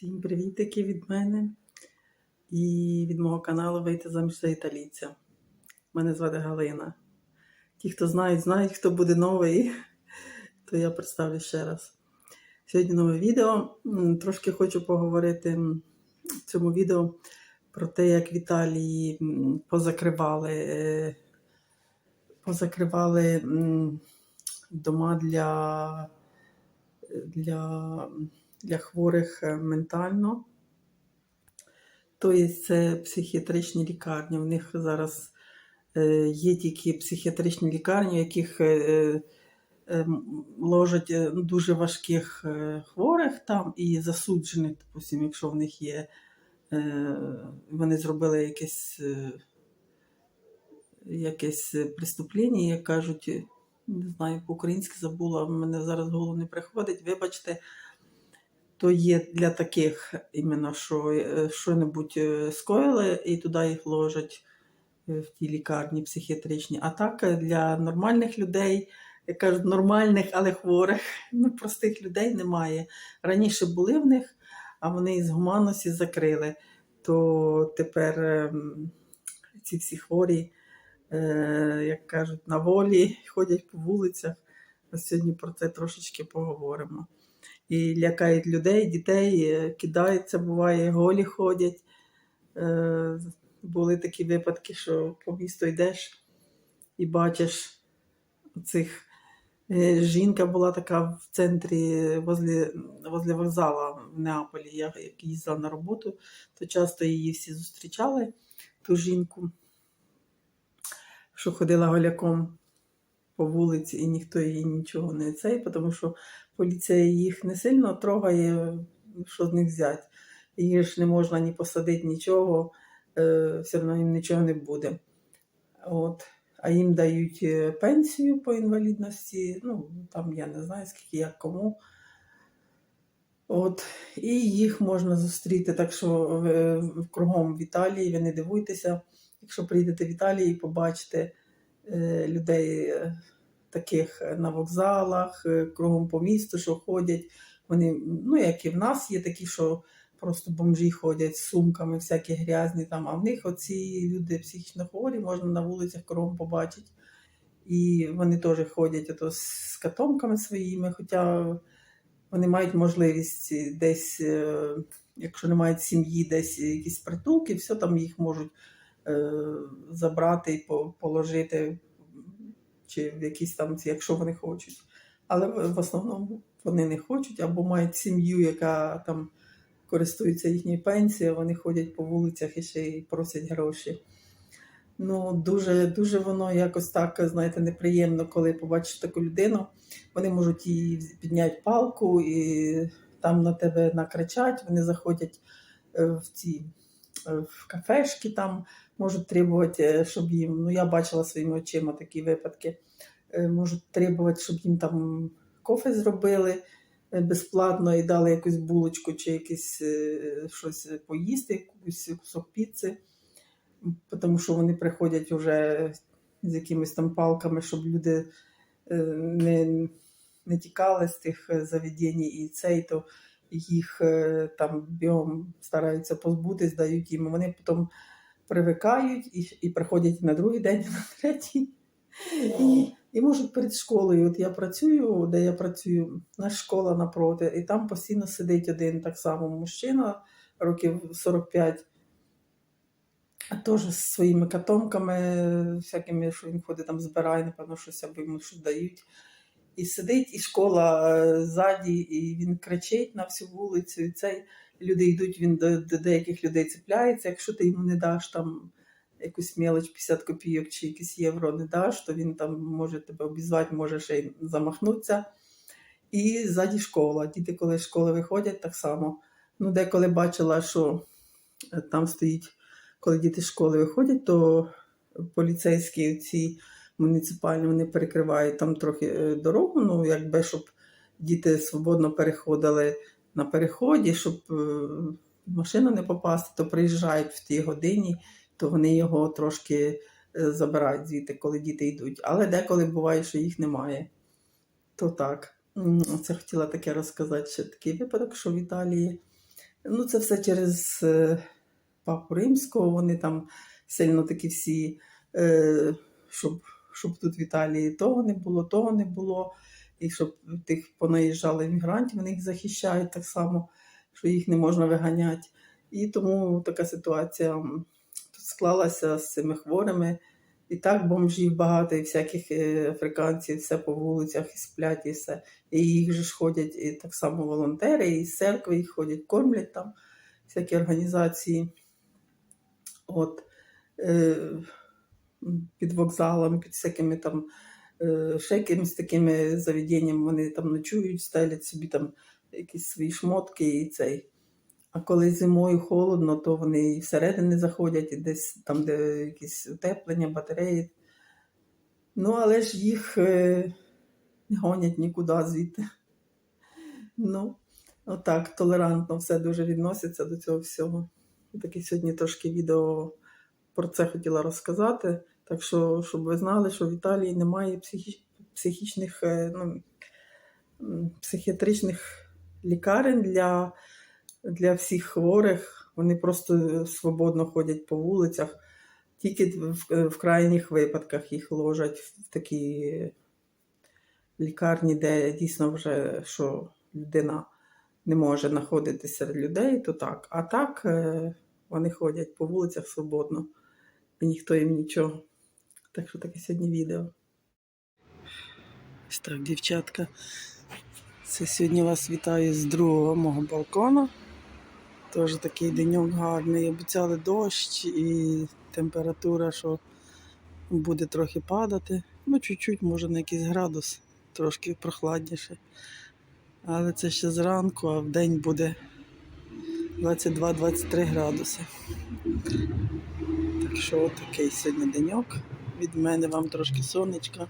Всім привітики від мене і від мого каналу Вийти заміж за італійця. Мене звати Галина. Ті, хто знають, знають, хто буде новий, то я представлю ще раз. Сьогодні нове відео. Трошки хочу поговорити в цьому відео про те, як в Італії позакривали, е, позакривали дома для, для для хворих е, ментально. Тобто це психіатричні лікарні. У них зараз е, є тільки психіатричні лікарні, в яких е, ложать дуже важких хворих там і засуджених, допустим, якщо в них є, вони зробили якесь, якесь преступлення, як кажуть, не знаю, по-українськи забула, в мене зараз голову не приходить, вибачте то є для таких іменно, що е, що-небудь е, скоїли, і туди їх ложать е, в ті лікарні психіатричні. А так для нормальних людей, як кажуть, нормальних, але хворих, ну, простих людей немає. Раніше були в них, а вони із гуманності закрили. То тепер ем, ці всі хворі, як кажуть, на волі ходять по вулицях. Сьогодні про це трошечки поговоримо і лякають людей, дітей, е, кидаються, буває, голі ходять. Е, Були такі випадки, що по місту йдеш і бачиш цих. Е, Жінка була така в центрі возле, возле вокзала в Неаполі. Я як їздила на роботу, то часто її всі зустрічали, ту жінку, що ходила голяком по вулиці, і ніхто її нічого не цей, тому що поліція їх не сильно трогає, що з них взяти. Їх ж не можна ні посадити, нічого, е, все одно їм нічого не буде. От. А їм дають е, пенсію по інвалідності, ну, там я не знаю, скільки як кому. От. І їх можна зустріти. Так що е, кругом в Італії, ви не дивуйтеся, якщо приїдете в Італію і побачите людей таких на вокзалах, е, кругом по місту, що ходять. Вони, ну, як і в нас, є такі, що просто бомжі ходять з сумками, всякі грязні там, а в них оці люди психічно хворі, можна на вулицях кругом побачити. І вони теж ходять ото з катомками своїми, хоча вони мають можливість десь, е, якщо не мають сім'ї, десь якісь притулки, все там їх можуть е, забрати і положити, чи в якісь там, якщо вони хочуть. Але в основному вони не хочуть або мають сім'ю, яка там користується їхньою пенсією, вони ходять по вулицях і ще й просять гроші. Ну, дуже, дуже воно якось так, знаєте, неприємно, коли побачиш таку людину. Вони можуть її підняти палку і там на тебе накричать, вони заходять е, в ці в кафешки, там можуть требувати, е, щоб їм, ну я бачила своїми очима такі випадки, е, можуть требувати, щоб їм там кофе зробили е, безплатно і дали якусь булочку чи якесь е, щось поїсти, якийсь кусок піци тому що вони приходять вже з якимись там палками, щоб люди е, не, не тікали з тих е, заведень і цей, то їх е, там біом стараються позбутись, дають їм. Вони потім привикають і, і приходять на другий день, на третій. І, і можуть перед школою. От я працюю, де я працюю, наша школа напроти, і там постійно сидить один так само мужчина, років 45, а теж з своїми катомками, всякими, що він ходить там збирає, напевно, щось або йому щось дають. І сидить, і школа е, ззаді, і він кричить на всю вулицю. І цей люди йдуть, він до, до деяких людей цепляється. Якщо ти йому не даш там якусь мелоч 50 копійок чи якісь євро не даш, то він там може тебе обізвати, може ще й замахнутися. І ззаді школа. Діти, коли з школи виходять, так само. Ну, деколи бачила, що е, там стоїть, коли діти з школи виходять, то поліцейські ці муніципальні вони перекривають там трохи е, дорогу, ну якби щоб діти свободно переходили на переході, щоб е, в машину не попасти, то приїжджають в тій годині, то вони його трошки е, забирають звідти, коли діти йдуть. Але деколи буває, що їх немає. То так. Це хотіла таке розказати ще такий випадок, що в Італії Ну, це все через папу римського. Вони там сильно такі всі, щоб, щоб тут в Італії того не було, того не було. І щоб тих понаїжджали іммігрантів, вони їх захищають так само, що їх не можна виганяти. І тому така ситуація тут склалася з цими хворими. І так бомжів багато, і всяких е, африканців, все по вулицях і сплять, і все. І їх же ж ходять і так само волонтери, і з церкви їх ходять, кормлять там всякі організації. От, е, під вокзалами, під всякими там е, якимись такими заведеннями вони там ночують, стелять собі там якісь свої шмотки і цей. А коли зимою холодно, то вони і всередини заходять, і десь там, де якісь утеплення, батареї. Ну, але ж їх е, не гонять нікуди звідти. Ну, отак, толерантно все дуже відноситься до цього всього. Таке сьогодні трошки відео про це хотіла розказати. Так що, щоб ви знали, що в Італії немає психі... психічних, е, ну, психіатричних лікарень для, для всіх хворих. Вони просто свободно ходять по вулицях. Тільки в, в крайніх випадках їх ложать в такі лікарні, де дійсно вже що людина не може знаходитися серед людей, то так. А так е, вони ходять по вулицях свободно, ніхто їм нічого. Так що таке сьогодні відео. Ось так, дівчатка. Це сьогодні вас вітаю з другого мого балкона. Теж такий деньок гарний. Обіцяли дощ і температура, що буде трохи падати. Ну, чуть-чуть, може, на якийсь градус, трошки прохладніше. Але це ще зранку, а в день буде 22-23 градуси. Так що такий сьогодні деньок. Від мене вам трошки сонечка.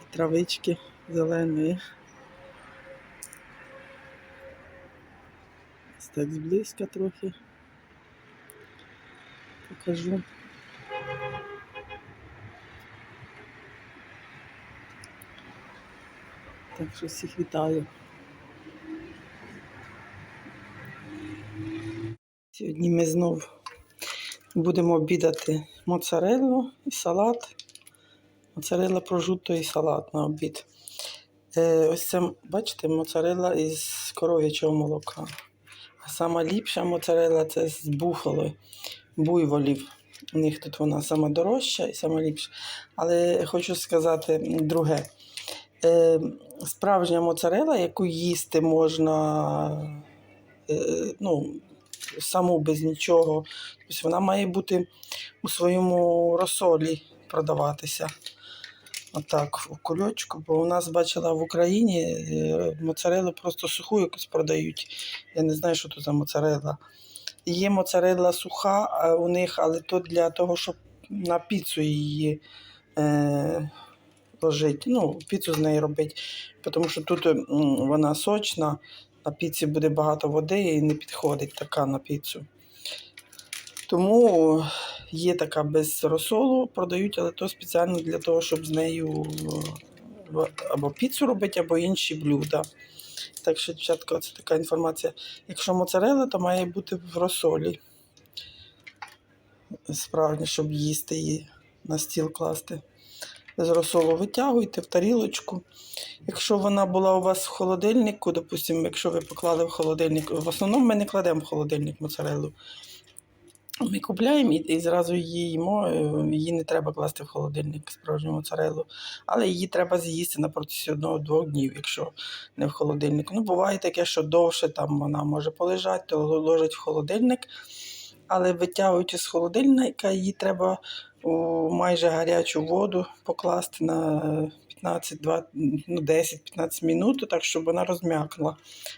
І травички зеленої. Ось так зблизька трохи. Покажу. Так що всіх вітаю. Сьогодні ми знов будемо обідати моцареллу і салат. Моцарелла прожуто і салат на обід. Е, ось це, бачите, моцарелла із коров'ячого молока. А сама ліпша моцарелла це з буфали, буйволів. У них тут вона сама дорожча і сама ліпша. Але хочу сказати друге. Е, справжня моцарела, яку їсти можна е, ну, саму без нічого. Тобто вона має бути у своєму розсолі продаватися. Отак, в кульочку. Бо у нас бачила в Україні е, моцарелу просто суху якусь продають. Я не знаю, що це за моцарела. Є моцарелла суха у них, але то для того, щоб на піцу її. Е, ложить, ну, піцу з неї робити. Тому що тут вона сочна, на піці буде багато води і не підходить така на піцу. Тому є така без розсолу, продають, але то спеціально для того, щоб з нею або піцу робити, або інші блюда. Так що, дівчатка, це така інформація. Якщо моцарела, то має бути в розсолі. Справді, щоб їсти її на стіл класти з розсолу витягуйте в тарілочку. Якщо вона була у вас в холодильнику, допустимо, якщо ви поклали в холодильник, в основному ми не кладемо в холодильник моцарелу. Ми купляємо і, і зразу її їмо, е, її не треба класти в холодильник справжню моцарелу, але її треба з'їсти на протязі одного-двох днів, якщо не в холодильнику. Ну, буває таке, що довше там вона може полежати, то ложать в холодильник, але витягуючи з холодильника, її треба у майже гарячу воду покласти на 15, 20, ну, 10-15 минут, так щоб вона розм'якла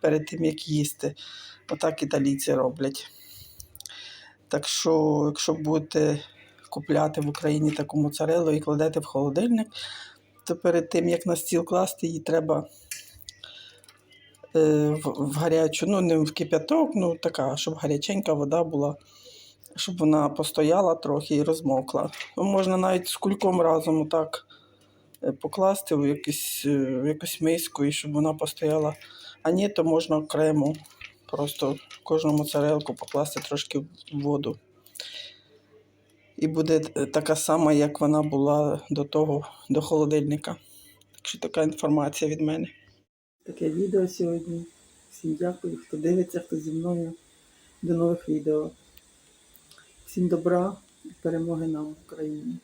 перед тим, як їсти. Отак італійці роблять. Так що, якщо будете купляти в Україні таку моцарелу і кладете в холодильник, то перед тим, як на стіл класти, її треба е, в гарячу, ну не в кип'яток, ну така, щоб гаряченька вода була щоб вона постояла трохи і розмокла. Ну, Можна навіть з кульком разом отак е, покласти в якусь, е, в якусь миску, і щоб вона постояла А ні, то можна окремо. Просто кожну моцарелку покласти трошки в воду. І буде е, така сама, як вона була до того, до холодильника. Так що така інформація від мене. Таке відео сьогодні. Всім дякую, хто дивиться, хто зі мною. До нових відео. Всім добра і перемоги нам в Україні.